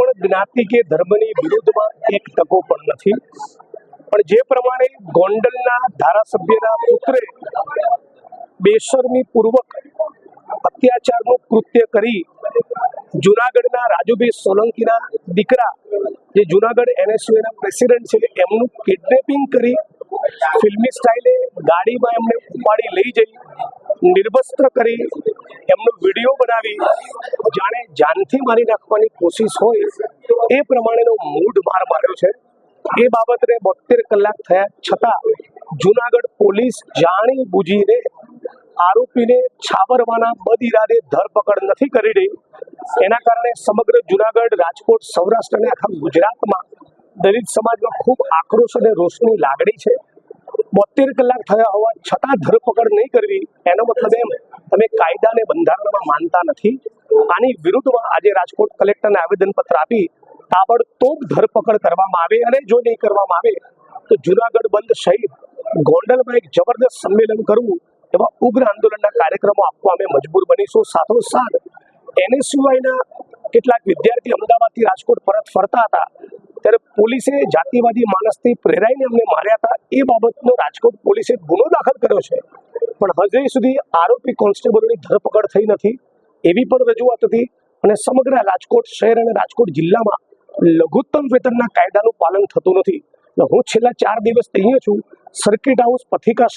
પણ જ્ઞાતિ કે ધર્મની વિરુદ્ધમાં એક તકો પણ નથી. પણ જે પ્રમાણે ગોંડલના ધારાસભ્યના પુત્રે બેશરમી પૂર્વક અત્યાચારનું કૃત્ય કરી જુનાગઢના રાજુભાઈ સોલંકીના દીકરા, જે જુનાગઢ એનએસયુના પ્રેસિડેન્ટ છે, એમનું કિડનેપિંગ કરી ફિલ્મી સ્ટાઇલે ગાડીમાં એમને ઉપાડી લઈ જઈ. નિર્વસ્ત્ર કરી એમનો વીડિયો બનાવી, જાણે જાનથી મારી નાખવાની કોશિશ હોય, એ પ્રમાણેનો મૂઢ માર માર્યો છે. એ બાબતને બોતેર કલાક થયા છતાં જુનાગઢ પોલીસ જાણી બુજીને આરોપીને છાવરવાના બદ ધરપકડ નથી કરી રહી. એના કારણે સમગ્ર જુનાગઢ, રાજકોટ, સૌરાષ્ટ્ર અને આખા ગુજરાતમાં દલિત સમાજમાં ખૂબ આક્રોશ અને રોષની લાગણી છે. બોતેર કલાક થયા હોવા છતાં ધરપકડ નહીં કરવી, એનો મતલબ એમ, તમે કાયદાને બંધારણમાં માનતા નથી. આની વિરુદ્ધમાં આજે રાજકોટ કલેક્ટરને આવેદનપત્ર આપી તાબડતોબ ધરપકડ કરવામાં આવે અને જો નહીં કરવામાં આવે, તો જુનાગઢ બંધ સહિત ગોંડલમાં એક જબરદસ્ત સંમેલન કરવું, એવા ઉગ્ર આંદોલનના કાર્યક્રમો આપવા અમે મજબૂર બનીશું. સાથોસાથ સિવાયના કેટલાક વિદ્યાર્થી અમદાવાદથી રાજકોટ પરત ફરતા હતા. ત્યારે પોલીસે જાતિવાદી માણસથી પ્રેરાઈને અમને માર્યા હતા. એ બાબતનો રાજકોટ પોલીસે ગુનો દાખલ કર્યો છે. પણ હજી સુધી આરોપી કોન્સ્ટેબલોની ધરપકડ થઈ નથી. એવી પણ રજૂઆત હતી અને સમગ્ર રાજકોટ શહેર અને રાજકોટ જિલ્લામાં લઘુત્તમ વેતનના કાયદાનું પાલન થતું નથી. હું છેલ્લા ચાર દિવસ અહીંયા છું. Circuit house પથિકા